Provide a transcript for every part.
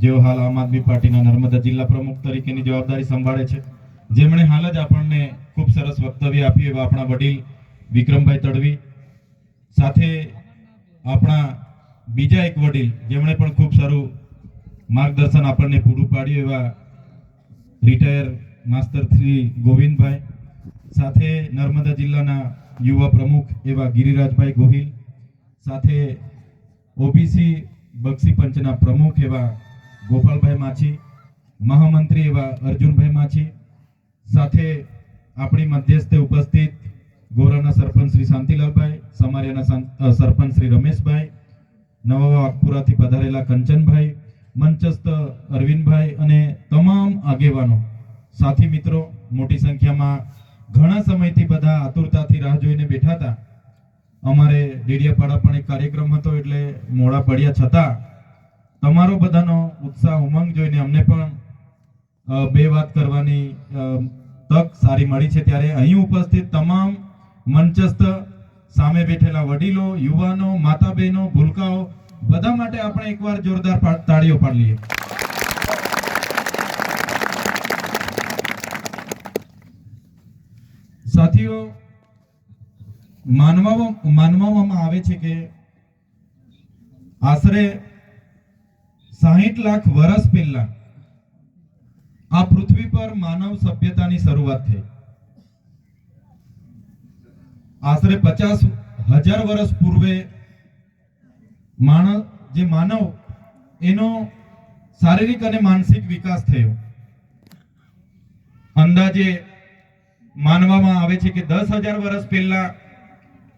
જેઓ હાલ આમ આદમી પાર્ટીના નર્મદા જિલ્લા પ્રમુખ તરીકેની જવાબદારી સંભાળે છે. જેમણે હાલ જ આપણને ખૂબ સરસ વક્તવ્ય આપ્યું એવા આપણા વડીલ વિક્રમભાઈ તડવી સાથે આપણા બીજા એક વડીલ જેમણે પણ ખૂબ સારું માર્ગદર્શન આપણને પૂરું પાડ્યું એવા રિટાયર માસ્તર શ્રી ગોવિંદભાઈ સાથે નર્મદા જિલ્લાના યુવા પ્રમુખ એવા ગિરિરાજભાઈ ગોહિલ સાથે ઓબીસી બક્ષી પંચના પ્રમુખ એવા ગોપાલભાઈ માછી, મહામંત્રી એવા અર્જુનભાઈ માછી, સાથે આપણી મધ્યસ્થે ઉપસ્થિત ગોરાના સરપંચ શ્રી શાંતિલાલભાઈ, સમારિયાના સરપંચ શ્રી રમેશભાઈ, નવા વાઘપુરાથી પધારેલા કંચનભાઈ, મંચસ્થ અરવિંદભાઈ અને તમામ આગેવાનો, સાથી મિત્રો, મોટી સંખ્યામાં ઘણા સમયથી બધા આતુરતાથી રાહ જોઈને બેઠા હતા. અમારે ડેડિયાપાડા પણ એક કાર્યક્રમ હતો એટલે મોડા પડ્યા છતાં તમારો બધાનો ઉત્સાહ, ઉમંગ જોઈને અમને પણ બે વાત કરવાની તક સારી મળી છે ત્યારે અહીં ઉપસ્થિત તમામ મંચસ્થ સામે બેઠેલા વડીલો, યુવાનો માતા બહેનો ભૂલકાઓ, બધા માટે આપણે એકવાર જોરદાર તાળીઓ પાડીએ. સાથીઓ, માનવામાં માનવામાં આવે છે કે આશરે સાહીઠ લાખ વર્ષ પહેલા આ પૃથ્વી પર માનવ સભ્યતાની શરૂઆત થઈ. આશરે પચાસ હજાર વર્ષ પૂર્વે માણસ, જે માનવ, એનો શારીરિક અને માનસિક વિકાસ થયો. અંદાજે માનવામાં આવે છે કે દસ હજાર વર્ષ પહેલા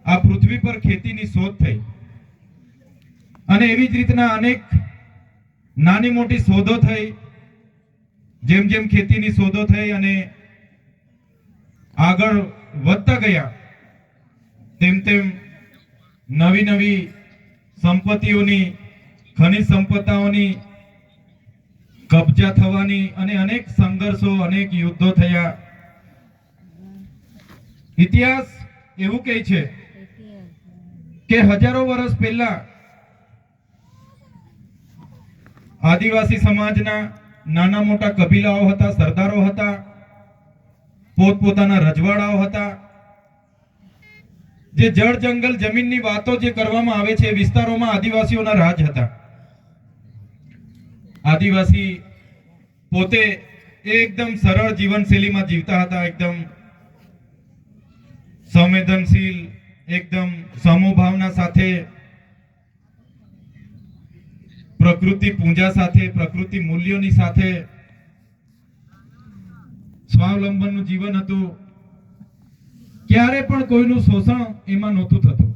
આ પૃથ્વી પર ખેતીની શોધ થઈ. અને એવી જ રીતના અનેક નાની મોટી શોધો થઈ જેમ જેમ ખેતીની શોધો થઈ અને આગળ વધતા ગયા તેમ તેમ નવી નવી સંપત્તિઓની ખનિજ સંપદાઓની કબજા થવાની અને અનેક સંઘર્ષો અનેક યુદ્ધો થયા. ઇતિહાસ એવું કહે છે કે હજારો વર્ષ પહેલા આદિવાસી સમાજના નાના મોટા કબીલાઓ હતા, સરદારો હતા, પોતપોતાના રજવાડાઓ હતા. જે જળ જંગલ જમીનની વાતો જે કરવામાં આવે છે વિસ્તારોમાં આદિવાસીઓના રાજ હતા. આદિવાસી પોતે એકદમ સરળ જીવનશૈલીમાં જીવતા હતા, એકદમ સંવેદનશીલ, એકદમ સમૂહ ભાવના સાથે પ્રકૃતિ પૂજા સાથે, પ્રકૃતિ મૂલ્યોની સાથે સ્વાવલંબનનું જીવન હતું. ક્યારે પણ કોઈનું શોષણ એમાં નહોતું થતું.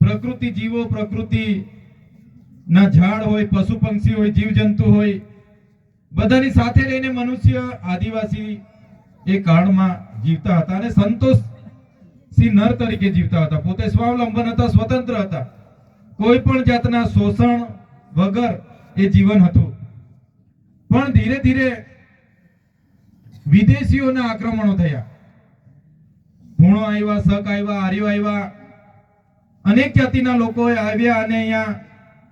પ્રકૃતિ જીવો પ્રકૃતિ ના ઝાડ હોય, પશુ પંક્ષી હોય, જીવજંતુ હોય, બધાની સાથે રહીને મનુષ્ય આદિવાસી એ કાળમાં જીવતા હતા અને સંતોષ સિંહ નર તરીકે જીવતા હતા. પોતે સ્વાવલંબન હતા, સ્વતંત્ર હતા. કોઈ પણ જાતના શોષણ વગર એ જીવન હતું. પણ ધીરે ધીરે વિદેશીઓના આક્રમણો થયા. ભૂણો આવ્યા, શક આવ્યા, આર્યો આવ્યા. અનેક જાતિના લોકો આવ્યા અને અહીંયા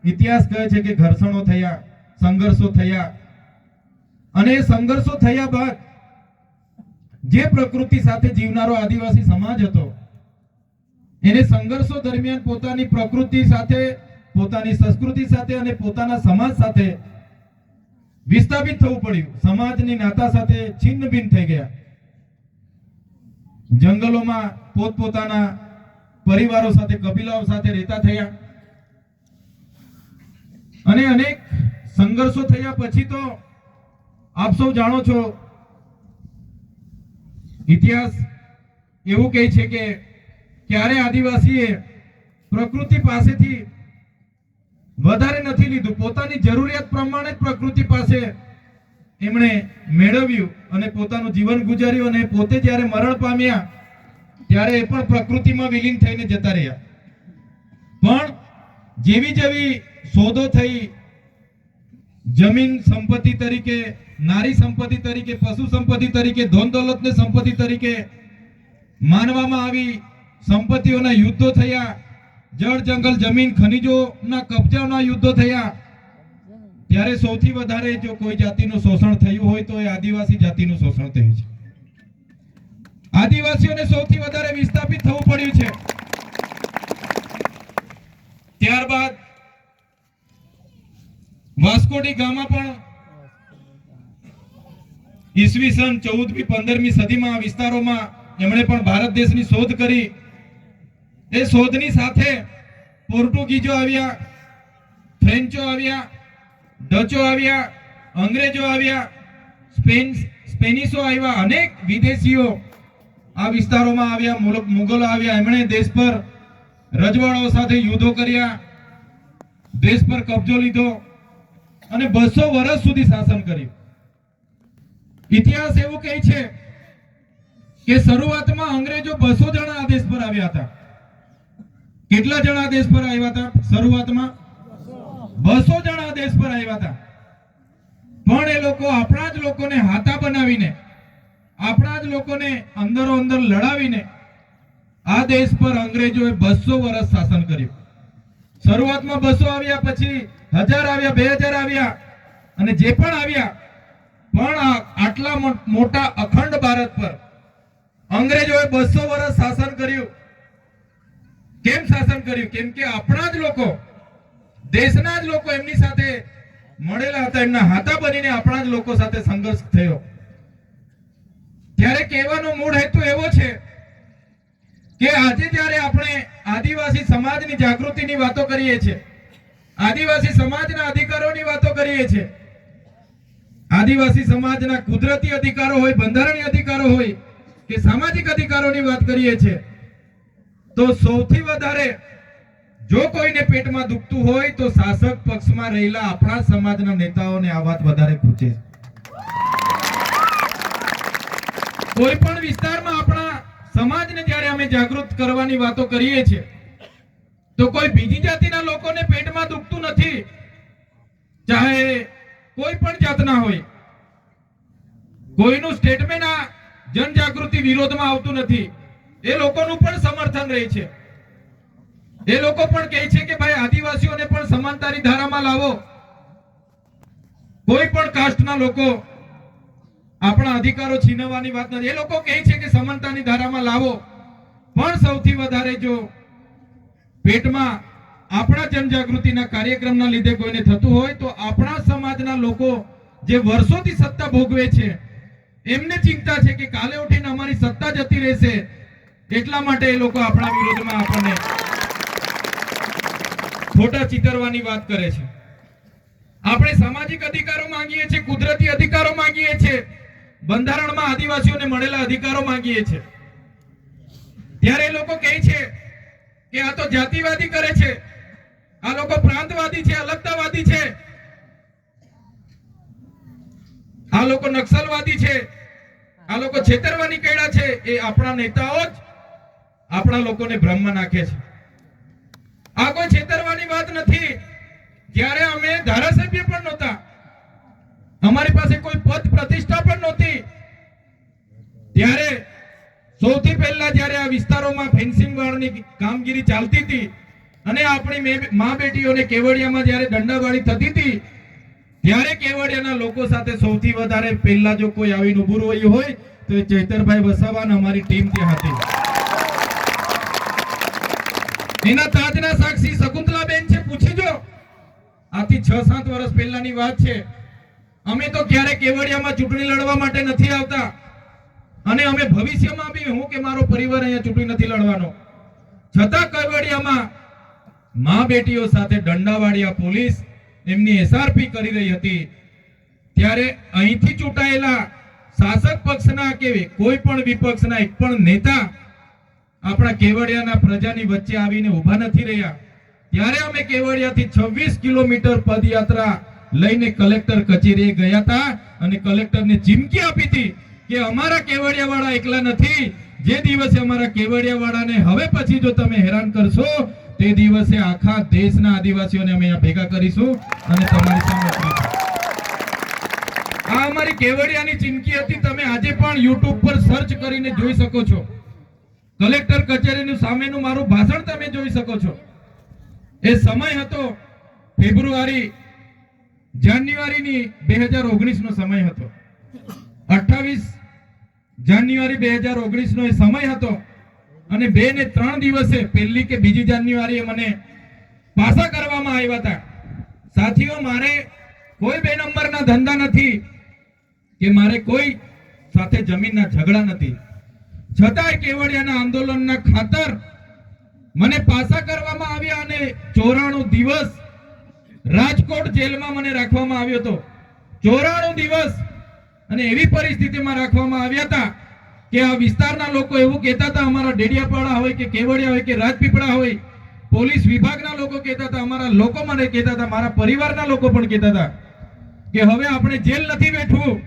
ઇતિહાસ કહે છે કે ઘર્ષણો થયા, સંઘર્ષો થયા. અને સંઘર્ષો થયા બાદ જે પ્રકૃતિ સાથે જીવનારો આદિવાસી સમાજ હતો, એને સંઘર્ષો દરમિયાન પોતાની પ્રકૃતિ સાથે પોતાની સંસ્કૃતિ સાથે અને પોતાના સમાજ સાથે વિસ્થાપિત થવું પડ્યું. સમાજની નાતા સાથે છિન્ન ભિન્ન થઈ ગયા. જંગલોમાં પોતપોતાના પરિવારો સાથે કબીલાઓ સાથે રહેતા થયા. અને અનેક સંઘર્ષો થયા. પછી તો આપ સૌ જાણો છો, ઇતિહાસ એવું કહે છે કે ક્યારે આદિવાસીએ પ્રકૃતિ પાસેથી વધારે નથી લીધું. પોતાની જરૂરિયાત પ્રમાણે જ પ્રકૃતિ પાસે એમણે મેળવ્યું અને પોતાનું જીવન ગુજાર્યું અને પોતે જ્યારે મરણ પામ્યા, ત્યારે એ પણ પ્રકૃતિમાં વિલીન થઈને જતા રહ્યા. પણ જેવી જેવી શોધો થઈ, જમીન સંપત્તિ તરીકે, નારી સંપત્તિ તરીકે, પશુ સંપત્તિ તરીકે, ધન દોલતને સંપત્તિ તરીકે માનવામાં આવી સંપત્તિઓના યુદ્ધો થયા. જળ જંગલ જમીન ખનિજોના કબજાના યુદ્ધો થયા. ત્યારે સૌથી વધારે જો કોઈ જાતિનું શોષણ થયું હોય તો એ આદિવાસી જાતિનું શોષણ થયું છે. આદિવાસીઓને સૌથી વધારે વિસ્થાપિત થવું પડ્યું છે. ત્યારબાદ વાસ્કોડી ગામમાં પણ ઈસવીસન ચૌદમી પંદરમી સદીમાં આ વિસ્તારોમાં એમણે પણ ભારત દેશની શોધ કરી. એ શોધની સાથે પોર્ટુગીઝો આવ્યા, ફ્રેન્ચો આવ્યા, ડચો આવ્યા, અંગ્રેજો આવ્યા, સ્પેન, સ્પેનિશો આવ્યા, અનેક વિદેશીઓ આ વિસ્તારોમાં આવ્યા મુગલો આવ્યા. એમણે દેશ પર રજવાડાઓ સાથે યુદ્ધો કર્યા, દેશ પર કબજો લીધો અને બસો વર્ષ સુધી શાસન કર્યું. ઇતિહાસ એવું કહે છે કે શરૂઆતમાં અંગ્રેજો બસો જણા આ દેશ પર આવ્યા હતા. કેટલા જણા દેશ પર આવ્યા હતા શરૂઆતમાં? બસો જણા દેશ પર આવ્યા હતા. પણ એ લોકો આપણા જ લોકોને હાથા બનાવીને, આપણા જ લોકોને અંદરો અંદર લડાવીને આ દેશ પર અંગ્રેજોએ બસો વર્ષ શાસન કર્યું. શરૂઆતમાં બસો આવ્યા, પછી હજાર આવ્યા, બે હજાર આવ્યા અને જે પણ આવ્યા, પણ આટલા મોટા અખંડ ભારત પર અંગ્રેજોએ બસો વર્ષ શાસન કર્યું. કેમ શાસન કર્યું? કેમ કે આપણા જ લોકો, દેશના જ લોકો એમની સાથે મળેલા હતા, એમના હાથા બનીને આપણા જ લોકો સાથે સંઘર્ષ થયો. ત્યારે કહેવાનો મૂળ હેતુ એવો છે કે આજે જ્યારે આપણે આદિવાસી સમાજની જાગૃતિની વાતો કરીએ છીએ, આદિવાસી સમાજના અધિકારોની વાતો કરીએ છીએ, આદિવાસી સમાજના કુદરતી અધિકારો હોય, બંધારણીય અધિકારો હોય કે સામાજિક અધિકારોની વાત કરીએ છીએ તો સૌથી વધારે જો કોઈને પેટમાં દુખતું હોય તો શાસક પક્ષમાં રહેલા આપણા સમાજના નેતાઓને આ વાત વધારે પૂછે કોઈ પણ વિસ્તારમાં આપણા સમાજને જ્યારે અમે જાગૃત કરવાની વાતો કરીએ છીએ, તો કોઈ બીજી જાતિના લોકોને પેટમાં દુખતું નથી, ચાહે કોઈ પણ જાતના હોય. કોઈનું સ્ટેટમેન્ટ આ જનજાગૃતિ વિરોધમાં આવતું નથી. એ લોકોનું પણ સમર્થન રહે છે. એ લોકો પણ કહે છે કે ભાઈ, આદિવાસીઓને પણ સમાનતાની ધારામાં લાવો. કોઈ પણ કાસ્ટના લોકો આપણા અધિકારો છીનવવાની વાત નથી. એ લોકો કહે છે કે સમાનતાની ધારામાં લાવો. પણ સૌથી વધારે જો પેટમાં આપણા જનજાગૃતિના કાર્યક્રમના લીધે કોઈને થતું હોય, તો આપણા સમાજના લોકો જે વર્ષોથી સત્તા ભોગવે છે, એમને ચિંતા છે કે કાલે ઉઠીને અમારી સત્તા જતી રહેશે. એટલા માટે એ લોકો આપણા વિરોધમાં આપણને ખોટા ચિતરવાની વાત કરે છે. આપણે સામાજિક અધિકારો માંગીએ છીએ, કુદરતી અધિકારો માંગીએ છીએ, બંધારણમાં આદિવાસીઓને મળેલા અધિકારો માંગીએ છીએ. ત્યારે એ લોકો કહે છે કે આ તો જાતિવાદી કરે છે. આ લોકો પ્રાંતવાદી છે, અલગતાવાદી છે. આ લોકો નક્સલવાદી છે. આ લોકો છેતરવાની કેડા છે. એ આપણા નેતાઓ જ આપણા લોકોને ભ્રમમાં નાખે છે. આ કોઈ છેતરવાની વાત નથી. જ્યારે અમે ધારાસભ્ય પણ નહોતા, અમારી પાસે કોઈ પદ પ્રતિષ્ઠા પણ નહોતી. ત્યારે સૌથી પહેલા જ્યારે આ વિસ્તારોમાં ફેન્સિંગ વાળની કામગીરી ચાલતી હતી અને આપણી મે- બેટીઓને કેવડિયામાં જ્યારે દંડાવાળી થતી હતી, ત્યારે કેવડિયાના લોકો સાથે સૌથી વધારે પહેલા જો કોઈ આવીને ઉભું રહ્યું હોય, તો એ વસાવાન વસાવા અમારી ટીમ ત્યાં હતી. એના તાજના સાક્ષી શકુંતલાબેન છે, પૂછી જો. આથી છ, સાત વર્ષ પહેલાની વાત છે. અમે તો ક્યારે કેવડિયામાં ચૂંટણી લડવા માટે નથી આવતા. અને અમે ભવિષ્યમાં બી હું કે મારો પરિવાર અહીંયા ચૂંટણી નથી લડવાનો. છતાં કેવડિયામાં મા બેટીઓ સાથે દંડાવાળિયા પોલીસ એમની એસઆરપી કરી રહી હતી. ત્યારે અહીંથી ચૂંટાયેલા શાસક પક્ષના કે કોઈ પણ વિપક્ષના એક પણ નેતા આપણા કેવડિયાના પ્રજાની વચ્ચે આવીને ઊભા નથી રહ્યા. ત્યારે અમે કેવડિયાથી 26 કિલોમીટર પદયાત્રા લઈને કલેક્ટર કચેરીએ ગયા હતા અને કલેક્ટરને ચીમકી આપી કે અમારા કેવડિયાવાળા એકલા નથી. જે દિવસે અમારા કેવડિયાવાળાને હવે પછી જો તમે હેરાન કરશો, તે દિવસે આખા દેશના આદિવાસીઓને અમે અહીંયા ભેગા કરીશું અને તમારી સામે આ અમારી કેવડિયાની ચીમકી હતી, તમે આજે પણ યુટ્યુબ પર સર્ચ કરીને જોઈ શકો છો. કલેક્ટર કચેરીનું સામેનું મારું ભાષણ તમે જોઈ શકો છો. એ સમય હતો ફેબ્રુઆરી, જાન્યુઆરીની બે હજાર ઓગણીસનો સમય હતો. અઠ્ઠાવીસ જાન્યુઆરી બે હજાર ઓગણીસનો એ સમય હતો અને બે ને ત્રણ દિવસે પહેલી કે બીજી જાન્યુઆરીએ મને પાસા કરવામાં આવ્યા હતા. સાથીઓ, મારે કોઈ બે નંબરના ધંધા નથી કે મારે કોઈ સાથે જમીનના ઝઘડા નથી. છતાંય કેવડિયાના આંદોલનના ખાતર મને પાસા કરવામાં આવ્યા અને ચોરાણું દિવસ રાજકોટ જેલમાં મને રાખવામાં આવ્યો હતો. ચોરાણું દિવસ અને એવી પરિસ્થિતિમાં રાખવામાં આવ્યા હતા કે આ વિસ્તારના લોકો એવું કહેતા હતા, અમારા ડેડિયાપાડા હોય કે કેવડિયા હોય કે રાજપીપળા હોય, પોલીસ વિભાગના લોકો કહેતા હતા, અમારા લોકો મને કહેતા હતા, મારા પરિવારના લોકો પણ કહેતા હતા કે હવે આપણે જેલ નથી બેઠવું,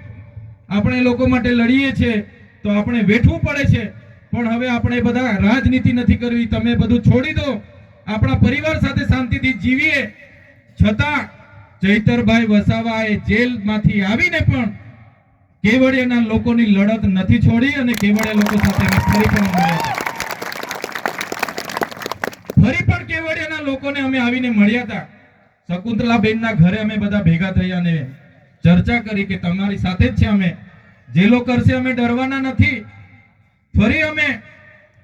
આપણે લોકો માટે લડીએ છીએ. તો આપણે વેઠવું પડે છે. પણ હવે આપણે બધા રાજનીતિ નથી કરવી. તમે બધું છોડી દો. આપણા પરિવાર સાથે શાંતિથી જીવીએ. છતાં ચૈતરભાઈ વસાવાએ જેલમાંથી આવીને પણ કેવડિયાના લોકોની લડત નથી છોડી અને કેવડિયા લોકો સાથે ફરી પણ કેવડિયાના લોકોને અમે આવીને મળ્યા હતા. શકુંતલાબેનના ઘરે અમે બધા ભેગા થયા અને ચર્ચા કરી કે તમારી સાથે જ છે અમે. જેલો કરશે અમે ડરવાના નથી. ફરી અમે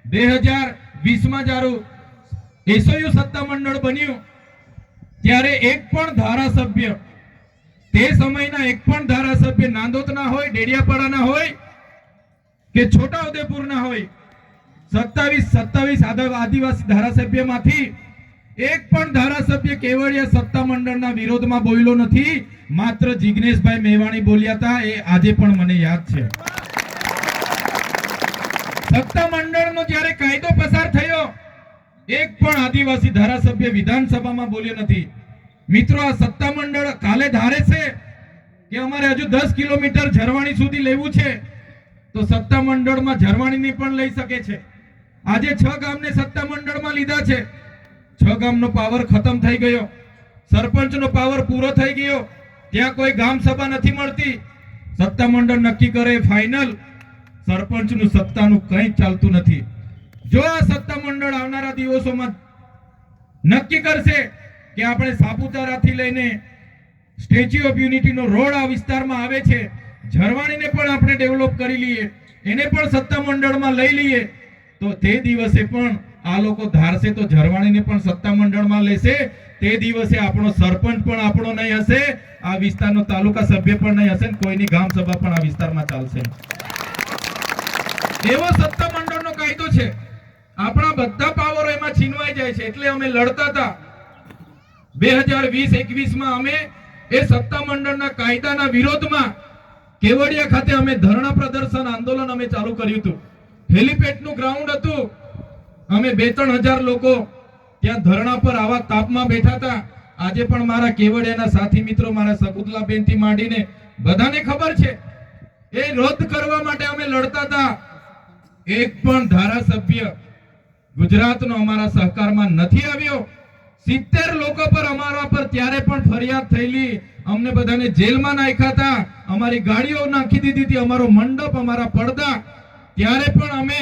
બે હજાર વીસમાં જ્યારે એસયુ સત્તામંડળ બન્યું, ત્યારે એક પણ ધારાસભ્ય તે સમયના એક પણ ધારાસભ્ય નાંદોદના હોય, ડેડિયાપાડાના હોય કે છોટાઉદેપુરના હોય, સત્તાવીસ સત્તાવીસ આદિવાસી ધારાસભ્યમાંથી એક પણ ધારાસભ્ય કેવડિયા સત્તા મંડળના વિરોધમાં બોલ્યો નથી. માત્ર જિગ્નેશભાઈ મેવાણી બોલ્યા હતા. એ આજે પણ મને યાદ છે. સત્તા મંડળનો જ્યારે કાયદો પસાર થયો, એક પણ આદિવાસી ધારાસભ્ય વિધાનસભામાં બોલ્યો નથી. મિત્રો, આ સત્તા મંડળ કાલે ધારે છે કે અમારે હજુ દસ કિલોમીટર ઝરવાણી સુધી લેવું છે, તો સત્તા મંડળમાં ઝરવાણીની પણ લઈ શકે છે. આજે છ ગામને સત્તા મંડળમાં લીધા છે. છ ગામનો પાવર ખતમ થઈ ગયો. સરપંચનો પાવર પૂરો થઈ ગયો. ત્યાં કોઈ ગામ સભા નથી મળતી. સત્તામંડળ નક્કી કરે ફાઇનલ સરપંચનું સત્તાનું કંઈ ચાલતું નથી. જો આ સત્તામંડળ આવનારા દિવસોમાં નક્કી કરશે કે આપણે સાપુતારાથી લઈને સ્ટેચ્યુ ઓફ યુનિટીનો રોડ આ વિસ્તારમાં આવે છે, ઝરવાણીને પણ આપણે ડેવલપ કરી લઈએ, એને પણ સત્તા મંડળમાં લઈ લઈએ, તો તે દિવસે પણ આ લોકો ધારશે તો ઝરવાણીને પણ સત્તા મંડળમાં લેશે. તે દિવસે આપણો સરપંચ પણ આપણો નહીં હશે. આ વિસ્તારનો તાલુકા સભ્ય પણ નહીં હશે કોઈની ગામ સભા પણ આ વિસ્તારમાં ચાલશે. એવો સત્તા મંડળનો કાયદો છે. આપણા બધા પાવરો એમાં છીનવાઈ જાય છે. એટલે અમે લડતા હતા. બે હજાર વીસ એકવીસમાં અમે એ સત્તા મંડળના કાયદાના વિરોધમાં કેવડિયા ખાતે અમે ધરણા પ્રદર્શન આંદોલન અમે ચાલુ કર્યું હતું. હેલિપેડનું ગ્રાઉન્ડ હતું. અમે બે ત્રણ હજાર લોકો ત્યાં ધરણા પર આવા તાપમાં બેઠા હતા. આજે પણ મારા કેવડિયાના સાથી મિત્રો, મારા શકુતલાબેનથી માંડીને બધાને ખબર છે, એ રદ કરવા માટે અમે લડતા હતા. એક પણ ધારાસભ્ય ગુજરાતનો અમારા સહકારમાં નથી આવ્યો. સિત્તેર લોકો પર અમારા પર ત્યારે પણ ફરિયાદ થયેલી. અમને બધાને જેલમાં નાખ્યા હતા. અમારી ગાડીઓ નાખી દીધી હતી. અમારો મંડપ, અમારા પડદા. ત્યારે પણ અમે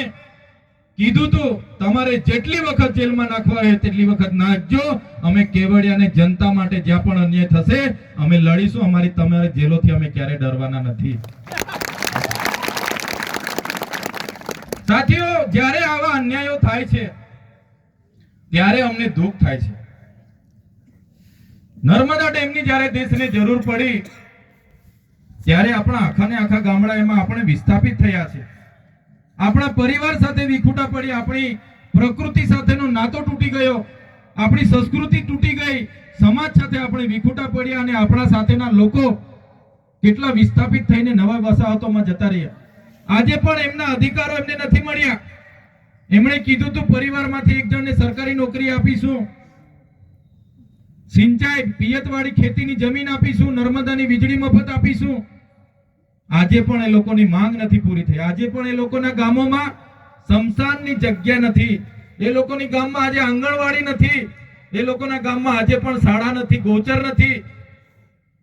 કીધું તું, તમારે જેટલી વખત જેલમાં નાખવા હોય તેટલી વખત નાખજો. અમે કેવડિયાને જનતા માટે જ્યાં પણ અન્યાય થશે, અમે લડીશું. અમારી તમારી જેલોથી અમે ક્યારે ડરવાના નથી. સાથીઓ, જ્યારે આવા અન્યાયો થાય છે, ત્યારે અમને દુઃખ થાય છે. નર્મદા ડેમની જ્યારે દેશને જરૂર પડી, ત્યારે આપણા આખા ને આખા ગામડા એમાં આપણે વિસ્થાપિત થયા છે આપણા પરિવાર સાથે વિખૂટા પડી, આપણી પ્રકૃતિ સાથેનો નાતો તૂટી ગયો, આપણી સંસ્કૃતિ તૂટી ગઈ, સમાજ સાથે આપણે વિખૂટા પડ્યા અને આપણા સાથેના લોકો કેટલા વિસ્થાપિત થઈને નવા વસાહતોમાં જતા રહ્યા. આજે પણ એમના અધિકારો એમને નથી મળ્યા. એમણે કીધું તું, પરિવારમાંથી એક જણને સરકારી નોકરી આપીશું. સિંચાઈ પિયતવાળી ખેતીની જમીન આપીશું. નર્મદાની વીજળી મફત આપીશું. આજે પણ એ લોકોની માંગ નથી પૂરી થઈ. આજે પણ એ લોકોના ગામોમાં સ્મશાનની જગ્યા નથી. એ લોકોની ગામમાં આજે આંગણવાડી નથી. એ લોકોના ગામમાં આજે પણ શાળા નથી, ગોચર નથી.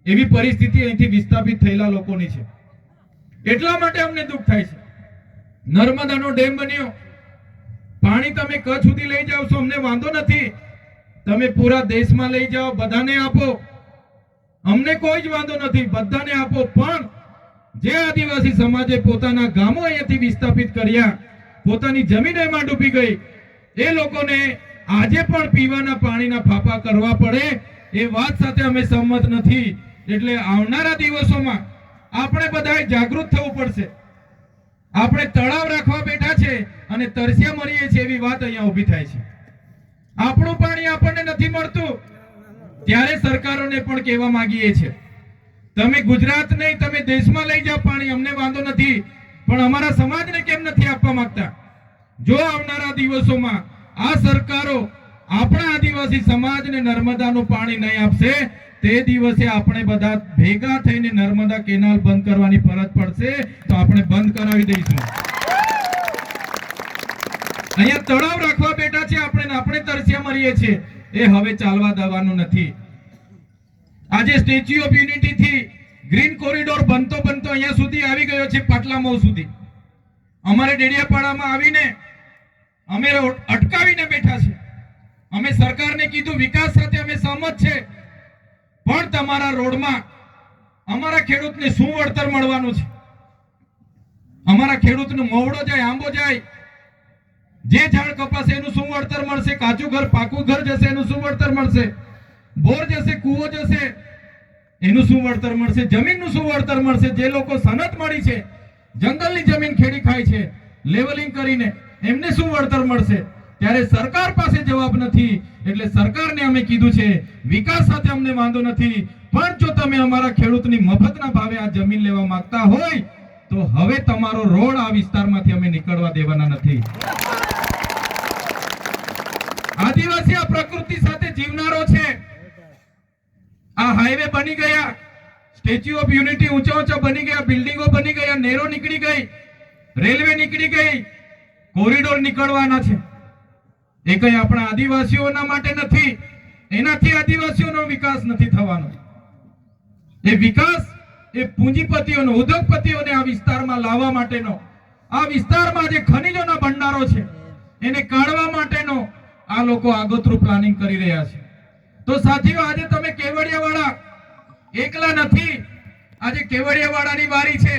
એવી પરિસ્થિતિ અહીંથી વિસ્થાપિત થયેલા લોકોની છે. એટલા માટે અમને દુઃખ થાય છે. નર્મદાનો ડેમ બન્યો. પાણી તમે કચ્છ સુધી લઈ જાઓ છો, અમને વાંધો નથી. તમે પૂરા દેશમાં લઈ જાઓ, બધાને આપો. અમને કોઈ જ વાંધો નથી, બધાને આપો. પણ જે આદિવાસી સમાજે પોતાના ગામો અહીંયાથી વિસ્થાપિત કર્યા, પોતાની જમીન એમાં ડૂબી ગઈ, એ લોકોને આજે પણ પીવાના પાણીના ફાફા કરવા પડે, એ વાત સાથે અમે સંમત નથી. એટલે આવનારા દિવસોમાં આપણે બધાએ જાગૃત થવું પડશે. આપણે તળાવ રાખવા બેઠા છે અને તરસ્યા મરીએ છીએ એવી વાત અહીંયા ઊભી થાય છે. આપણું પાણી આપણને નથી મળતું. ત્યારે સરકારોને પણ કહેવા માંગીએ છીએ. તમે ગુજરાત નહીં, તમે દેશમાં લઈ જાઓ પાણી, અમને વાંધો નથી. પણ અમારા સમાજને કેમ નથી આપવા માંગતા? જો આવનારા દિવસોમાં આ સરકારો આપણા આદિવાસી સમાજને નર્મદાનું પાણી નહીં આપશે, તે દિવસે આપણે બધા ભેગા થઈને નર્મદા કેનાલ બંધ કરવાની ફરજ પડશે, તો આપણે બંધ કરાવી દઈશું. અહીંયા તળાવ રાખવા બેઠા છે આપણે આપણે તરસ્યા મરીએ છીએ. એ હવે ચાલવા દેવાનું નથી. આજે સ્ટેચ્યુ ઓફ યુનિટી થી ગ્રીન કોરિડોર બનતો બનતો અહીંયા સુધી આવી ગયો છે પાટલા મઉ સુધી. અમારે ડેડિયાપાડામાં આવીને અમે અટકાવીને બેઠા છે અમે સરકારને કીધું, વિકાસ સાથે અમે સહમત છે, પણ તમારા રોડમાં અમારા ખેડૂતને શું વળતર મળવાનું છે? અમારા ખેડૂતનું મોવડો જાય, આંબો જાય, જે ઝાડ કપાશે એનું શું વળતર મળશે? કાચું ઘર, પાકું ઘર જશે એનું શું વળતર મળશે? બોર જશે, કૂવો જશે, એનું શું વળતર મળશે? જમીનનું શું વળતર મળશે? જે લોકો સનત મળી છે, જંગલની જમીન ખેડી ખાય છે, લેવલિંગ કરીને એમને શું વળતર મળશે? ત્યારે સરકાર પાસે જવાબ નથી, એટલે સરકારને અમે કીધું છે, વિકાસ સાથે અમને વાંધો નથી, પણ જો તમે અમારા ખેડૂતની મફતના ભાવે આ જમીન લેવા માંગતા હોય, તો હવે તમારો રોડ આ વિસ્તારમાંથી અમે નીકળવા દેવાના નથી. આદિવાસી આ પ્રકૃતિ સાથે જીવનારો છે. આ હાઈવે બની ગયા. સ્ટેચ્યુ ઓફ યુનિટી ઊંચા ઊંચા બની ગયા બિલ્ડિંગો બની ગયા, નેરો નીકળી ગઈ રેલવે નીકળી ગઈ કોરિડોર નીકળવાના છે. એ કઈ આપણા આદિવાસીઓના માટે નથી. એનાથી આદિવાસીઓનો વિકાસ નથી થવાનો. એ વિકાસ એ પૂંજીપતિઓનો, ઉદ્યોગપતિઓને આ વિસ્તારમાં લાવવા માટેનો, આ વિસ્તારમાં જે ખનિજોના ભંડારો છે, એને કાઢવા માટેનો આ લોકો આગોતરું પ્લાનિંગ કરી રહ્યા છે. તો સાથીઓ, આજે તમે કેવડિયાવાળા એકલા નથી. આજે કેવડિયાવાળાની વારી છે.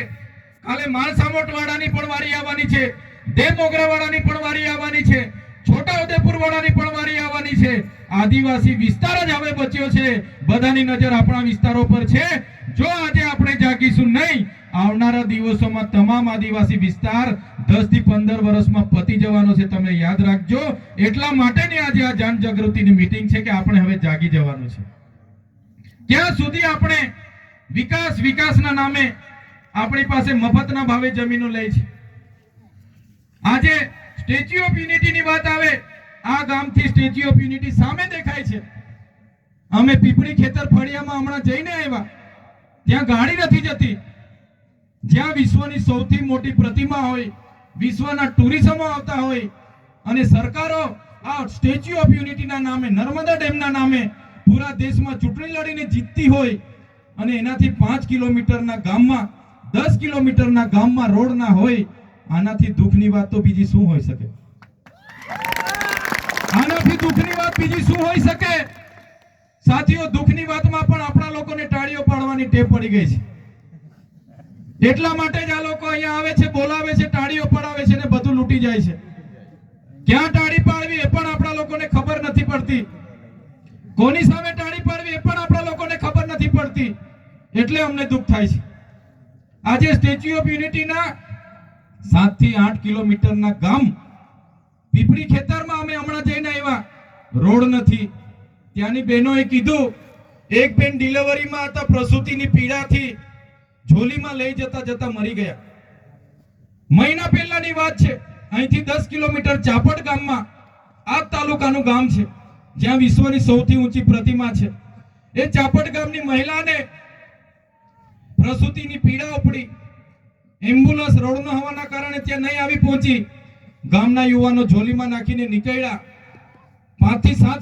કાલે માલસામોટવાળાની પણ વારી આવવાની છે. દેવ મોગરાવાળાની પણ વારી આવવાની છે. છોટા ઉદેપુર વાળાની પણ વારી આવવાની છે. આદિવાસી વિસ્તાર જ હવે બચ્યો છે. બધાની નજર આપણા વિસ્તારો પર છે. જો આજે આપણે જાગીશું નહીં આવનારા દિવસોમાં તમામ આદિવાસી વિસ્તાર દસથી પંદર વર્ષમાં પતી જવાનો છે તમે યાદ રાખજો. એટલા માટેની આજે આ જન જાગૃતિની મીટિંગ છે કે આપણે હવે જાગી જવાનું છે. ક્યાં સુધી આપણે વિકાસ વિકાસના નામે આપણી પાસે મફતના ભાવે જમીનો લે છે. આજે સ્ટેચ્યુ ઓફ યુનિટીની વાત આવે, આ ગામથી સ્ટેચ્યુ ઓફ યુનિટી સામે દેખાય છે. અમે પીપળી ખેતર ફળિયામાં હમણાં જઈને આવ્યા. ત્યાં ગાડી નથી જતી. જ્યાં વિશ્વની સૌથી મોટી પ્રતિમા હોય, વિશ્વના ટુરિઝમો આવતા હોય, અને સરકારો આ સ્ટેચ્યુ ઓફ યુનિટીના નામે, નર્મદા ડેમના નામે પૂરા દેશમાં ચૂંટણી લડીને જીતતી હોય અને એનાથી પાંચ કિલોમીટરના ગામમાં, દસ કિલોમીટરના ગામમાં રોડ ના હોય, આનાથી દુઃખની વાત તો બીજી શું હોઈ શકે? આનાથી દુઃખની વાત બીજી શું હોઈ શકે? સાથીઓ, દુઃખની વાતમાં પણ આપણા લોકોને ટાળીઓ પાડવાની ટેવ પડી ગઈ છે. એટલા માટે જ આ લોકો અહીંયા આવે છે, બોલાવે છે ટાળીઓ પડાવે છે ને બધું લૂંટી જાય છે. ક્યાં ટાળી પાડવી એ પણ આપણા લોકોને ખબર નથી પડતી. કોની સામે ટાળી પાડવી એ પણ આપણા લોકોને ખબર નથી પડતી. એટલે અમને દુઃખ થાય છે. આજે સ્ટેચ્યુ ઓફ યુનિટીના સાતથી આઠ કિલોમીટરના ગામ પીપળી ખેતરમાં અમે હમણાં જઈને આવ્યા. રોડ નથી. ત્યાંની બહેનોએ કીધું, એક બેન ડિલિવરીમાં હતા, પ્રસૂતિની પીડાથી ઝોલીમાં લઈ જતા જતા મરી ગયા. મહિના પહેલાની વાત છે, અહીંથી દસ કિલોમીટર ચાપડ ગામમાં આ તાલુકાનું ગામ છે, જ્યાં વિશ્વની સૌથી ઊંચી પ્રતિમા છે. એ ચાપડ ગામની મહિલાને પ્રસૂતિની પીડા ઉપડી, એમ્બ્યુલન્સ રોડ ન હોવાના કારણે ત્યાં નહીં આવી પહોંચી. ગામના યુવાનો ઝોલીમાં નાખીને નીકળ્યા. પાંચથી સાત